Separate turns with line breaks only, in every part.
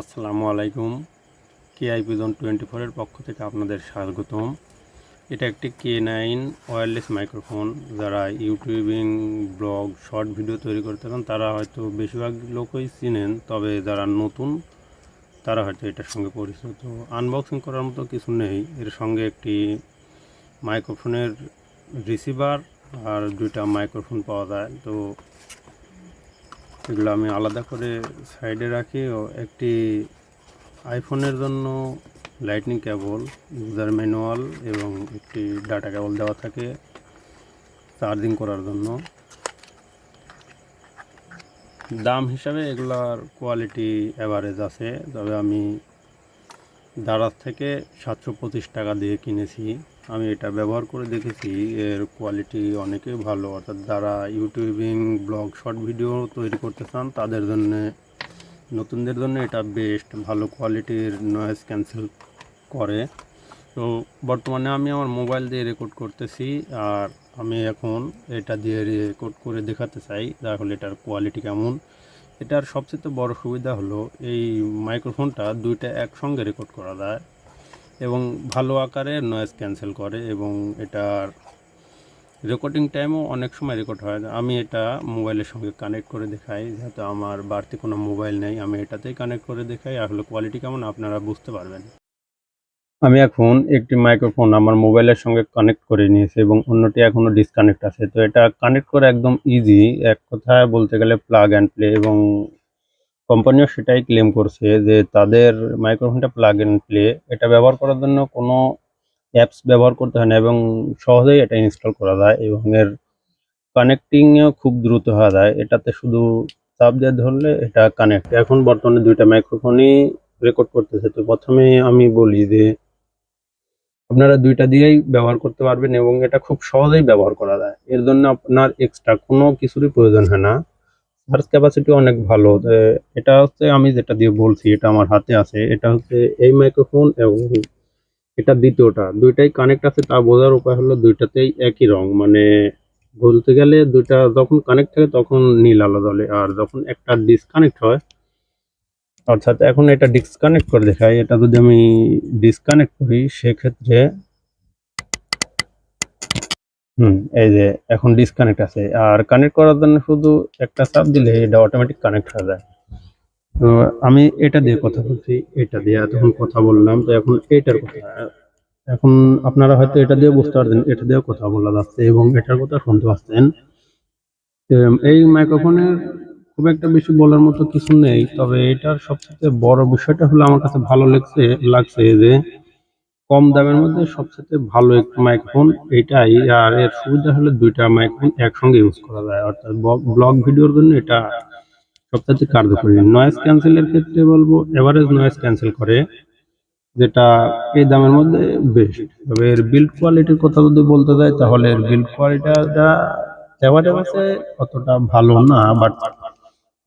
আসসালামু আলাইকুম। কে I pigeon twenty ফোরের পক্ষ থেকে আপনাদের স্বাগতম। এটা একটি কে নাইন ওয়্যারলেস মাইক্রোফোন যারা ইউটিউবিং ব্লগ শর্ট ভিডিও তৈরি করতে চান, তারা হয়তো বেশিরভাগ লোকই চিনেন, তবে যারা নতুন, তারা হয়তো এটার সঙ্গে পরিচিত। আনবক্সিং করার মতো কিছু নেই। এর সঙ্গে একটি মাইক্রোফোনের রিসিভার আর দুইটা মাইক্রোফোন পাওয়া যায়। তো এগুলো আমি আলাদা করে সাইডে রাখি ও একটি আইফোনের জন্য লাইটনিং কেবল ইউজার ম্যানুয়াল এবং একটি ডাটা কেবল দেওয়া থাকে চার্জিং করার জন্য। দাম হিসাবে এগুলার কোয়ালিটি অ্যাভারেজ আছে, তবে আমি দারাজ থেকে সাতশো পঁচিশ টাকা দিয়ে কিনেছি। আমি এটা ব্যবহার করে দেখেছি, এর কোয়ালিটি অনেকই ভালো। অর্থাৎ যারা ইউটিউবিং ব্লগ শর্ট ভিডিও তৈরি করতে চান, তাদের জন্য, নতুনদের জন্য এটা বেস্ট ভালো কোয়ালিটির নয়েজ ক্যান্সেল করে। তো বর্তমানে আমি আমার মোবাইল দিয়ে রেকর্ড করতেছি, আর আমি এখন এটা দিয়ে রেকর্ড করে দেখাতে চাই, তাহলে এটার কোয়ালিটি কেমন। এটার সবচেয়ে বড় সুবিধা হলো, এই মাইক্রোফোনটা দুইটা একসঙ্গে রেকর্ড করা যায়। এবং ভালো আকারে নয়েজ ক্যান্সেল করে এবং এটার রেকর্ডিং টাইমও অনেক সময় রেকর্ড হয়। আমি এটা মোবাইলের সঙ্গে কানেক্ট করে দেখাই, যেহেতু আমার বাড়তি কোনো মোবাইল নেই, আমি এটাতেই কানেক্ট করে দেখাই। আসলে কোয়ালিটি কেমন আপনারা বুঝতে পারবেন। আমি এখন একটি মাইক্রোফোন আমার মোবাইলের সঙ্গে কানেক্ট করে নিয়েছি এবং অন্যটি এখনও ডিসকানেক্ট আছে। তো এটা কানেক্ট করা একদম ইজি এক কথায় বলতে গেলে প্লাগ অ্যান্ড প্লে এবং কোম্পানিও সেটাই ক্লেম করছে যে তাদের মাইক্রোফোনটা প্লাগ অ্যান্ড প্লে এটা ব্যবহার করার জন্য কোনো অ্যাপস ব্যবহার করতে হয় না এবং সহজেই এটা ইনস্টল করা যায় এবং এর কানেক্টিংও খুব দ্রুত হওয়া যায়। এটাতে শুধু চাপ দিয়ে ধরলে এটা কানেক্ট এখন বর্তমানে দুইটা মাইক্রোফোনই রেকর্ড করতেছে। তো প্রথমে আমি বলি যে আপনারা দুইটা দিয়েই ব্যবহার করতে পারবেন এবং এটা খুব সহজেই ব্যবহার করা যায়। এর জন্য আপনার এক্সট্রা কোনো কিছুরই প্রয়োজন হয় না। চার্জ ক্যাপাসিটি অনেক ভালো। এটা হচ্ছে আমি যেটা দিয়ে বলছি, এটা আমার হাতে আছে। এটা হচ্ছে এই মাইক্রোফোন এবং এটা দ্বিতীয়টা। দুইটাই কানেক্ট আছে, তা বোঝার উপায় হলো দুইটাতেই একই রং। মানে বলতে গেলে দুইটা যখন কানেক্ট থাকে তখন নীল আলো জ্বলে, আর যখন একটা ডিসকানেক্ট হয়, অর্থাৎ এখন এটা ডিসকানেক্ট করে দেখাই। এটা যদি আমি ডিসকানেক্ট করি, সেক্ষেত্রে হুম, এই যে এখন ডিসকানেক্ট আছে। আর কানেক্ট করার জন্য শুধু একটা চাপ দিলে এটা অটোমেটিক কানেক্ট হয়ে যায়। তো আমি এটা দিয়ে কথা বলছি, এটা দিয়ে এতক্ষণ কথা বললাম, তো এখন এটার কথা। এখন আপনারা হয়তো এটা দিয়ে বুঝতে পারছেন, এটা দিয়েও কথা বলা যাচ্ছে এবং এটার কথা শুনতে পাচ্ছেন। এই মাইক্রোফোনের খুব একটা বেশি বলার মতো কিছু নেই, তবে এটার সবচেয়ে বড় বিষয়টা হলো আমার কাছে ভালো লাগছে লাগছে যে কম দামের মধ্যে সবচেয়ে ভালো একটা মাইক্রোফোন এটাই। আর এর সুবিধা হলো দুইটা মাইক্রোফোন একসঙ্গে ইউজ করা যায়। অর্থাৎ ব্লগ ভিডিওর জন্য এটা সবচেয়ে কার্যকরী। নয়েজ ক্যান্সেলের ক্ষেত্রে বলব এভারেজ নয়েজ ক্যান্সেল করে, যেটা এই দামের মধ্যে বেস্ট তবে এর বিল্ড কোয়ালিটির কথা যদি বলতে যাই, তাহলে এর বিল্ড কোয়ালিটিটা এভারেজ আছে, অতটা ভালো না। বাট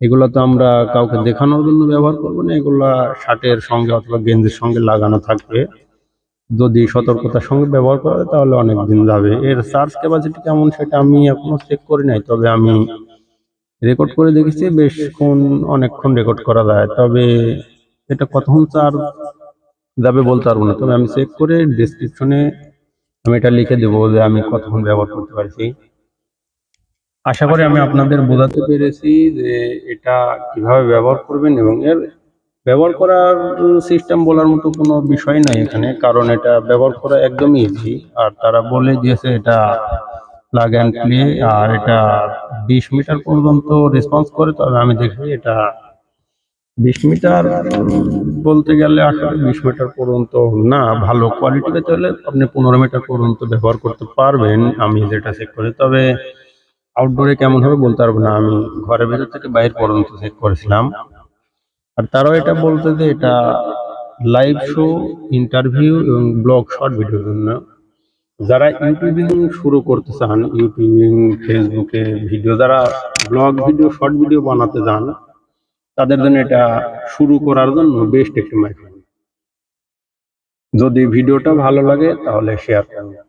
এগুলো তো আমরা কাউকে দেখানোর জন্য ব্যবহার করব না। এগুলা শার্টের সঙ্গে অথবা গেঞ্জির সঙ্গে লাগানো থাকবে। যদি সতর্কতার সঙ্গে ব্যবহার করা যায়, তাহলে অনেক দিন যাবে। এর চার্জ ক্যাপাসিটি কেমন সেটা আমি এখনও চেক করি নাই, তবে আমি রেকর্ড করে দেখেছি বেশক্ষণ অনেকক্ষণ রেকর্ড করা যায়। তবে এটা কতক্ষণ চার্জ যাবে বলতে পারব না, তবে আমি চেক করে ডিসক্রিপশনে আমি এটা লিখে দেবো যে আমি কতক্ষণ ব্যবহার করতে পারছি। আশা করি আমি আপনাদের বোঝাতে পেরেছি যে এটা কীভাবে ব্যবহার করবেন এবং এর ব্যবহার করার সিস্টেম বলার মতো কোনো বিষয় নাই এখানে, কারণ এটা ব্যবহার করা একদমই ইজি আর তারা বলে দিয়েছে এটা প্লাগ অ্যান্ড প্লে আর এটা বিশ মিটার পর্যন্ত রেসপন্স করে, তবে আমি দেখি এটা বিশ মিটার বলতে গেলে আসলে বিশ মিটার পর্যন্ত না, ভালো কোয়ালিটি পেতে হলে আপনি পনেরো মিটার পর্যন্ত ব্যবহার করতে পারবেন, আমি যেটা চেক করি। তবে আউটডোরে কেমন হবে বলতে পারব না, আমি ঘরের ভেতর থেকে বাইরে পর্যন্ত চেক করেছিলাম। আর তারাও এটা বলতে যে এটা লাইভ শো ইন্টারভিউ এবং ব্লগ শর্ট ভিডিওর জন্য। যারা ইউটিউবিং শুরু করতে চান ইউটিউবিং ফেসবুকে ভিডিও যারা ব্লগ ভিডিও শর্ট ভিডিও বানাতে চান তাদের জন্য এটা শুরু করার জন্য বেস্ট একটি মাইক্রোফোন যদি ভিডিওটা ভালো লাগে তাহলে শেয়ার করুন।